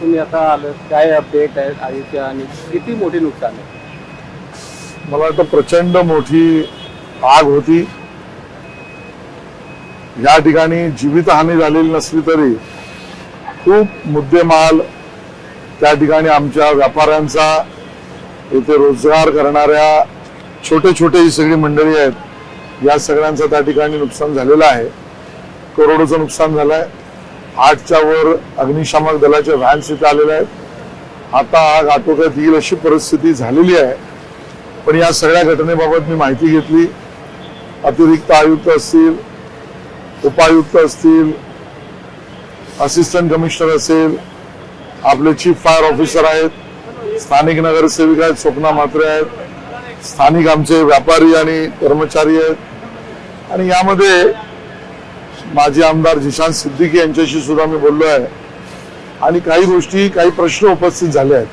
तुम्ही आता आलं काय अपडेट आहे आयुष्य आणि किती मोठी नुकसान आहे? मला वाटतं प्रचंड मोठी आग होती. या ठिकाणी जीवितहानी झालेली नसली तरी खूप मुद्देमाल त्या ठिकाणी आमच्या व्यापाऱ्यांचा इथे रोजगार करणाऱ्या छोटे छोटे ही सगळी मंडळी आहेत या सगळ्यांचं त्या ठिकाणी नुकसान झालेलं आहे. करोडोचं नुकसान झालंय. आठच्या वर अग्निशामक दलाच्या व्हॅन्स इथे आलेल्या आहेत. आता आग आटोक्यात येईल अशी परिस्थिती झालेली आहे. पण या सगळ्या घटनेबाबत मी माहिती घेतली. अतिरिक्त आयुक्त असतील उपायुक्त असतील असिस्टंट कमिशनर असेल आपले चीफ फायर ऑफिसर आहेत स्थानिक नगरसेविका आहेत स्वप्ना मात्रे आहेत स्थानिक आमचे व्यापारी आणि कर्मचारी आहेत. आणि यामध्ये माजी आमदार जिशांत सिद्दीकी यांच्याशी सुद्धा मी बोललो आहे. आणि काही गोष्टी काही प्रश्न उपस्थित झाले आहेत.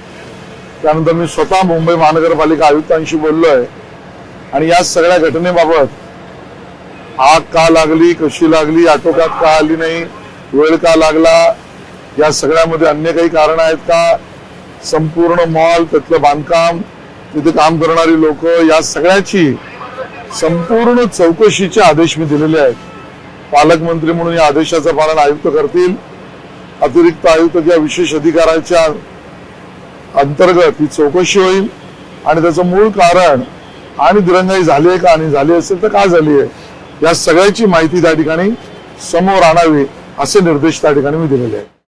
त्यानंतर मी स्वतः मुंबई महानगरपालिका आयुक्तांशी बोललो आहे. आणि या सगळ्या घटनेबाबत आग का लागली कशी लागली आटोक्यात का आली नाही वेळ का लागला या सगळ्यामध्ये अन्य काही कारण आहेत का? संपूर्ण मॉल त्यातलं बांधकाम तिथे काम करणारी लोक या सगळ्याची संपूर्ण चौकशीचे आदेश मी दिलेले आहेत. पालकमंत्री म्हणून या आदेशाचं पालन आयुक्त करतील. अतिरिक्त आयुक्त किंवा विशेष अधिकाराच्या अंतर्गत ही चौकशी होईल. आणि त्याचं मूळ कारण आणि दिरंगाई झाली आहे का आणि झाली असेल तर का झाली आहे या सगळ्याची माहिती त्या ठिकाणी समोर आणावी असे निर्देश त्या ठिकाणी मी दिलेले आहेत.